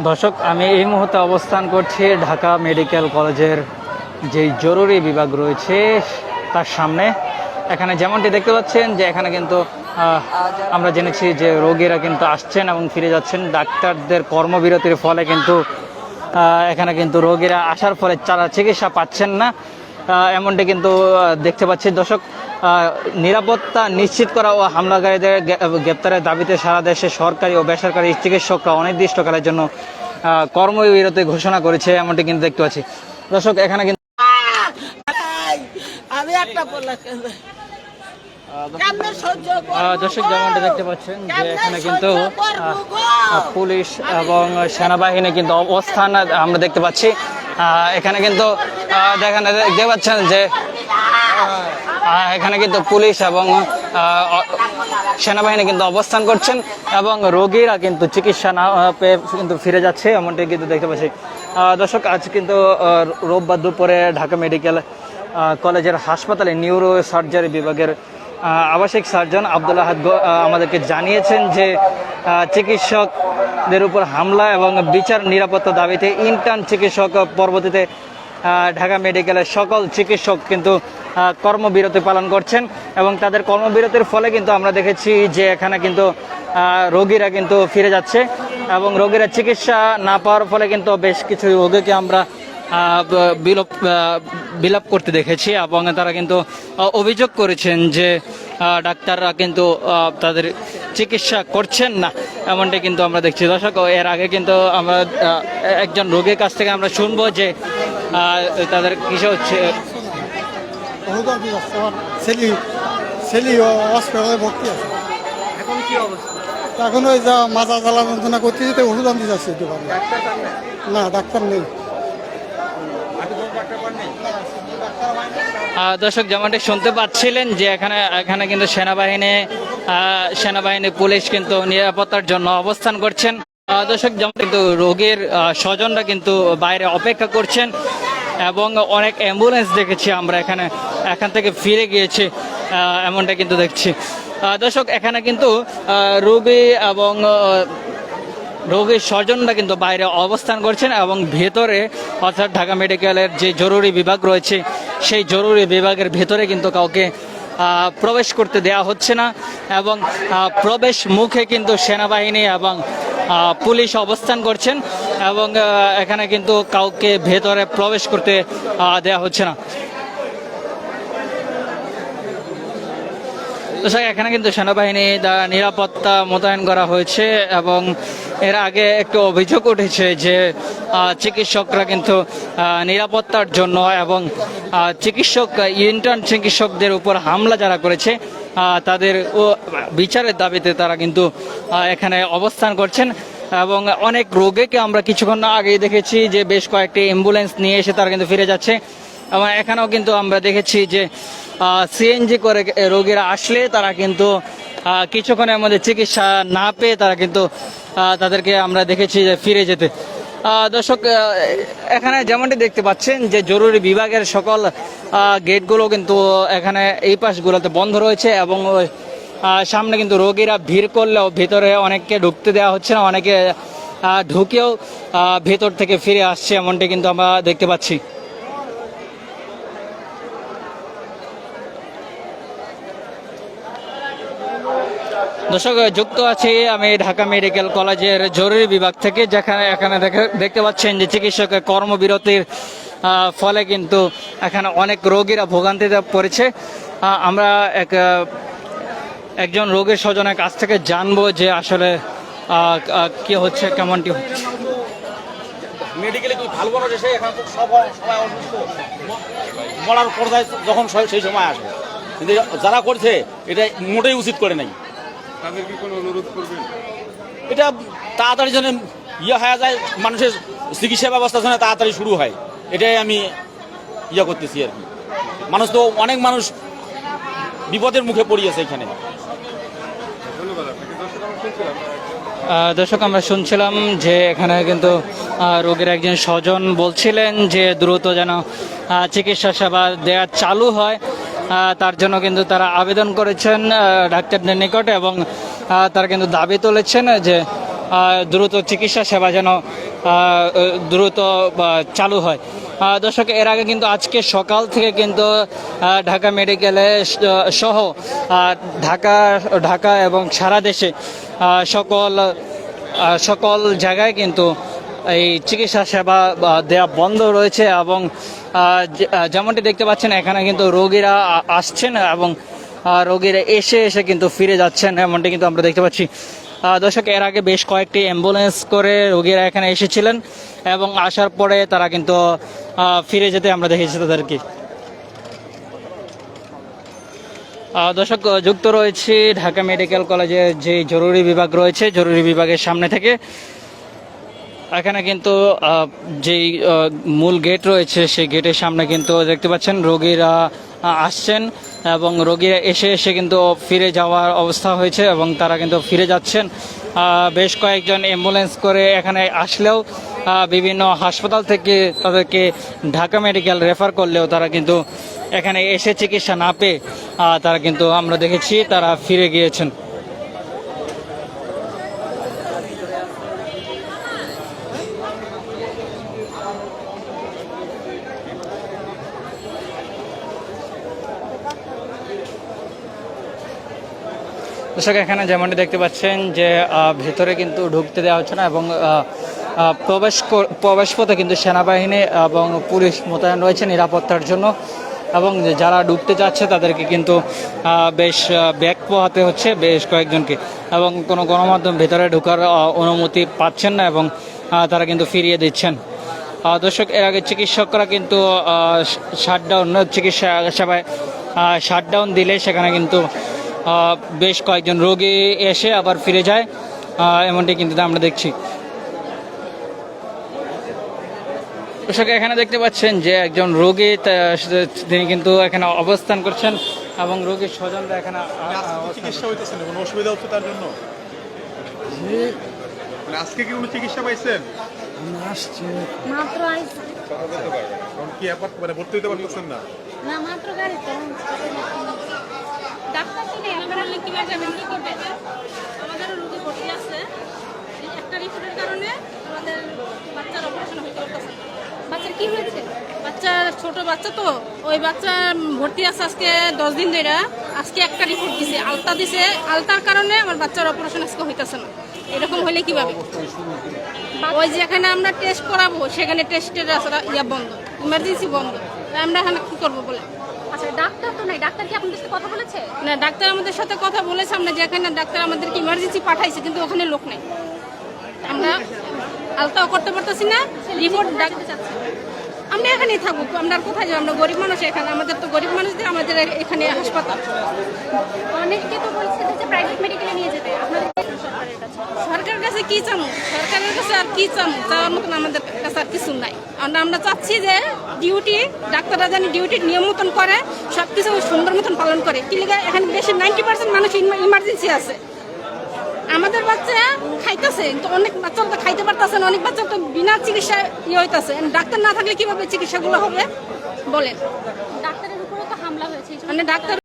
দর্শক, আমি এই মুহূর্তে অবস্থান করছি ঢাকা মেডিকেল কলেজের যেই জরুরি বিভাগ রয়েছে তার সামনে। এখানে যেমনটি দেখতে পাচ্ছেন যে এখানে কিন্তু আমরা জেনেছি যে রোগীরা কিন্তু আসছেন এবং ফিরে যাচ্ছেন। ডাক্তারদের কর্মবিরতির ফলে কিন্তু এখানে কিন্তু রোগীরা আসার ফলে তারা চিকিৎসা পাচ্ছেন না। এমনটি কিন্তু দেখতে পাচ্ছি। দর্শক নিরাপত্তা নিশ্চিত করা ও হামলাকারীদের গ্রেপ্তারের দাবিতে সারা দেশে সরকারি ও বেসরকারি চিকিৎসকরা অনির্দিষ্টকালের জন্য কর্মবিরতি ঘোষণা করেছে এমনটি কিন্তু দেখতে পাচ্ছি। দর্শক এখানে কিন্তু আমি একটা দর্শক যেমনটা দেখতে পাচ্ছেন যে এখানে কিন্তু পুলিশ এবং সেনাবাহিনী কিন্তু অবস্থান আমরা দেখতে পাচ্ছি। এখানে কিন্তু দেখেন দেখতে পাচ্ছেন যে এখানে কিন্তু পুলিশ এবং সেনাবাহিনী কিন্তু অবস্থান করছেন এবং রোগীরা কিন্তু চিকিৎসা না পেয়ে কিন্তু ফিরে যাচ্ছে, এমনটি কিন্তু দেখতে পাচ্ছি। দর্শক, আজ কিন্তু রোববার দুপুরে ঢাকা মেডিকেল কলেজের হাসপাতালে নিউরো সার্জারি বিভাগের আবাসিক সার্জন আব্দুল আহাদ আমাদেরকে জানিয়েছেন যে চিকিৎসকদের উপর হামলা এবং বিচার নিরাপত্তা দাবিতে ইন্টার্ন চিকিৎসক পরবর্তীতে ঢাকা মেডিকেলের সকল চিকিৎসক কিন্তু কর্মবিরতি পালন করছেন এবং তাদের কর্মবিরতির ফলে কিন্তু আমরা দেখেছি যে এখানে কিন্তু রোগীরা কিন্তু ফিরে যাচ্ছে এবং রোগীরা চিকিৎসা না পাওয়ার ফলে কিন্তু বেশ কিছু রোগীকে আমরা বিলোপ বিলাপ করতে দেখেছি এবং তারা কিন্তু অভিযোগ করেছেন যে ডাক্তাররা কিন্তু তাদের চিকিৎসা করছেন না। এমনটা কিন্তু আমরা দেখছি। দর্শক, এর আগে কিন্তু আমরা একজন রোগীর কাছ থেকে আমরা শুনব যে আহ, তাদের কিসে হচ্ছে? ভর্তি আছে। এখন কি অবস্থা? এখন ওই যা মাজা জ্বালা যন্ত্রণা করতে যেতে অনুদান দিয়ে যাচ্ছে ভালো না ডাক্তার নেই। আহ, দর্শক যেমনটি শুনতে পাচ্ছিলেন যে এখানে এখানে কিন্তু সেনাবাহিনী আহ, সেনাবাহিনী পুলিশ কিন্তু নিরাপত্তার জন্য অবস্থান করছেন। দর্শক যেমন কিন্তু রোগীর স্বজনরা কিন্তু বাইরে অপেক্ষা করছেন। এবং অনেক অ্যাম্বুলেন্স দেখেছি আমরা এখানে। এখান থেকে ফিরে গিয়েছি এমনটা কিন্তু দেখছি। দর্শক, এখানে কিন্তু রোগী এবং রোগীর স্বজনরা কিন্তু বাইরে অবস্থান করছেন এবং ভেতরে, অর্থাৎ ঢাকা মেডিকেলের যে জরুরি বিভাগ রয়েছে, সেই জরুরি বিভাগের ভেতরে কিন্তু কাউকে প্রবেশ করতে দেওয়া হচ্ছে না এবং প্রবেশ মুখে কিন্তু সেনাবাহিনী এবং পুলিশ অবস্থান করছেন। এবং এখানে কিন্তু কাউকে ভেতরে প্রবেশ করতে দেওয়া হচ্ছে না। এখানে কিন্তু সেনাবাহিনী দ্বারা নিরাপত্তা মোতায়েন করা হয়েছে এবং এর আগে একটু অভিযোগ উঠেছে যে চিকিৎসকরা কিন্তু নিরাপত্তার জন্য এবং চিকিৎসক, ইন্টার্ন চিকিৎসকদের উপর হামলা যারা করেছে তাদের বিচারের দাবিতে তারা কিন্তু এখানে অবস্থান করছেন। এবং অনেক রোগীকে আমরা কিছুক্ষণ আগেই দেখেছি যে বেশ কয়েকটি অ্যাম্বুলেন্স নিয়ে এসে তারা কিন্তু ফিরে যাচ্ছে। এবং এখানেও কিন্তু আমরা দেখেছি যে সিএনজি করে রোগীরা আসলে তারা কিন্তু কিছুক্ষণের মধ্যে চিকিৎসা না পেয়ে তারা কিন্তু তাদেরকে আমরা দেখেছি যে ফিরে যেতে। দর্শক এখানে যেমনটি দেখতে পাচ্ছেন যে জরুরি বিভাগের সকল গেটগুলো কিন্তু এখানে এই পাশগুলোতে বন্ধ রয়েছে এবং সামনে কিন্তু রোগীরা ভিড় করলেও ভিতরে অনেককে ঢুকতে দেওয়া হচ্ছে না, অনেকে ঢুকেও ভেতর থেকে ফিরে আসছে এমনটি কিন্তু আমরা দেখতে পাচ্ছি। দর্শক, যুক্ত আছি আমি ঢাকা মেডিকেল কলেজের জরুরি বিভাগ থেকে, যেখানে এখানে দেখে- দেখতে পাচ্ছেন যে চিকিৎসকের কর্মবিরতির ফলে কিন্তু এখানে অনেক রোগীরা ভোগান্তিতে পড়েছে। আমরা এক একজন রোগের স্বজনের কাছ থেকে জানব যে আসলে কি হচ্ছে কেমনটি হচ্ছে। মেডিকেলে তুই ভালো সে এখন মরার পর্যায়ে যখন সেই সময় আসবে। কিন্তু যারা করছে এটা মোটেই উচিত করে নাই। তাদের কোনো অনুরোধ করবেন? এটা তাড়াতাড়ি যেন ইয়ে হয়ে যায় মানুষের চিকিৎসা ব্যবস্থা যেন তাড়াতাড়ি শুরু হয় এটাই আমি ইয়ে করতেছি আর কি। মানুষ তো অনেক মানুষ বিপদের মুখে পড়িয়েছে এখানে। দর্শক, আমরা শুনছিলাম যে এখানে কিন্তু রোগীর একজন স্বজন বলছিলেন যে দ্রুত যেন চিকিৎসা সেবা দেওয়া চালু হয়। তার জন্য কিন্তু তারা আবেদন করেছেন ডাক্তারদের নিকটে এবং তারা কিন্তু দাবি তুলেছেন যে দ্রুত চিকিৎসা সেবা যেন দ্রুত চালু হয়। দর্শক, এর আগে কিন্তু আজকে সকাল থেকে কিন্তু ঢাকা মেডিকেলে সহ ঢাকা ঢাকা এবং সারা দেশে সকল সকল জায়গায় কিন্তু এই চিকিৎসা সেবা দেয়া বন্ধ রয়েছে এবং যেমনটি দেখতে পাচ্ছেন, এখানে কিন্তু রোগীরা আসছেন এবং রোগীরা এসে এসে কিন্তু ফিরে যাচ্ছেন, এমনটি কিন্তু আমরা দেখতে পাচ্ছি। দর্শক, এর আগে বেশ কয়েকটি অ্যাম্বুলেন্স করে রোগীরা এখানে এসেছিলেন এবং আসার পরে তারা কিন্তু ফিরে যেতে আমরা দেখেছি তাদেরকে। দর্শক, যুক্ত রয়েছে ঢাকা মেডিকেল কলেজের যে জরুরি বিভাগ রয়েছে, জরুরি বিভাগের সামনে থেকে। এখানে কিন্তু যেই মূল গেট রয়েছে, সেই গেটের সামনে কিন্তু দেখতে পাচ্ছেন, রোগীরা আসছেন। এবং রোগীরা এসে এসে কিন্তু ফিরে যাওয়ার অবস্থা হয়েছে এবং তারা কিন্তু ফিরে যাচ্ছেন। বেশ কয়েকজন অ্যাম্বুলেন্স করে এখানে আসলেও বিভিন্ন হাসপাতাল থেকে তাদেরকে ঢাকা মেডিকেল রেফার করলেও তারা কিন্তু এখানে এসে চিকিৎসা না পেয়ে তারা কিন্তু আমরা দেখেছি, তারা ফিরে গিয়েছেন। দর্শক, এখানে যেমনটি দেখতে পাচ্ছেন যে ভেতরে কিন্তু ঢুকতে দেওয়া হচ্ছে না এবং প্রবেশ প্রবেশ পথে কিন্তু সেনাবাহিনী এবং পুলিশ মোতায়েন রয়েছে নিরাপত্তার জন্য এবং যারা ঢুকতে যাচ্ছে তাদেরকে কিন্তু বেশ ব্যাগ পোহাতে হচ্ছে বেশ কয়েকজনকে এবং কোনো গণমাধ্যম ভেতরে ঢোকার অনুমতি পাচ্ছেন না এবং তারা কিন্তু ফিরিয়ে দিচ্ছেন। দর্শক, এর আগে চিকিৎসকরা কিন্তু শাটডাউন, চিকিৎসা সেবায় শাটডাউন দিলে সেখানে কিন্তু বেশ কয়েকজন রোগী এসে আবার ফিরে যায় এমনটি কিন্তু আমরা দেখছি। দর্শক এখানে দেখতে পাচ্ছেন যে একজন রোগী তিনি কিন্তু এখানে অবস্থান করছেন এবং রোগীর স্বজনরা এখানে অবস্থান চিকিৎসা হইতেছে না কোনো অসুবিধা হচ্ছে তার জন্য? মানে আজকে কি কোনো চিকিৎসা পাইছেন? মাত্র কি মানে ভর্তি হইতে পারতেছেন না? না মাত্র গাড়িতে। ডাক্তার তো নেই আপনারা কীভাবে যাবেন? কি করবে আমাদেরও রুগী ভর্তি আছে। একটা রিপোর্টের কারণে আমাদের বাচ্চার অপারেশন হইতে পারতেছে বাচ্চার কি হয়েছে? বাচ্চা ছোট বাচ্চা তো। ওই বাচ্চা ভর্তি আছে আজকে দশ দিন ধরে আজকে একটা রিপোর্ট দিছে আলতা দিছে। আলতার কারণে আমার বাচ্চার অপারেশন আজকে হইতেছে না। এরকম হলে কীভাবে? ওই যেখানে আমরা টেস্ট করাবো সেখানে টেস্টের ইয়া বন্ধ ইমার্জেন্সি বন্ধ। আমরা এখানে কি করব বলে আচ্ছা ডাক্তার তো নাই ডাক্তার কি আপনাদের সাথে কথা বলেছে? না ডাক্তার আমাদের সাথে কথা বলেছে আমরা যেখানে ডাক্তার আমাদেরকে ইমার্জেন্সি পাঠাইছে কিন্তু ওখানে লোক নেই। আমরা আলতাও করতে পারতেছি না রিপোর্ট ডাক্তার চাচ্ছে। আমরা এখানেই থাকব আমরা কোথায় যাব? আমরা গরিব মানুষ এখানে আমাদের তো গরিব মানুষদের আমাদের এখানে হাসপাতাল। অনেকে তো বলছে যে প্রাইভেট মেডিকেলে নিয়ে যেতে। আপনাদের সরকারের কাছে কি চামু? সরকারের কাছে আর কি চামু? চাওয়ার মতন আমাদের কাছে আর কিছু নাই। আমরা আমরা চাচ্ছি যে ডিউটি ডাক্তাররা জানি ডিউটি নিয়ম মতন করে সব কিছু সুন্দর মতন পালন করে। কি লিগে এখানে বেশি নাইনটি পার্সেন্ট মানুষ ইমার্জেন্সি আছে। আমাদের বাচ্চা খাইতেছে কিন্তু অনেক বাচ্চা তো খাইতে পারতেছে না অনেক বাচ্চা তো বিনা চিকিৎসা ইয়ে হইতেছে। ডাক্তার না থাকলে কীভাবে চিকিৎসাগুলো হবে? বলেন। ডাক্তারের উপরে তো হামলা হয়েছে মানে ডাক্তার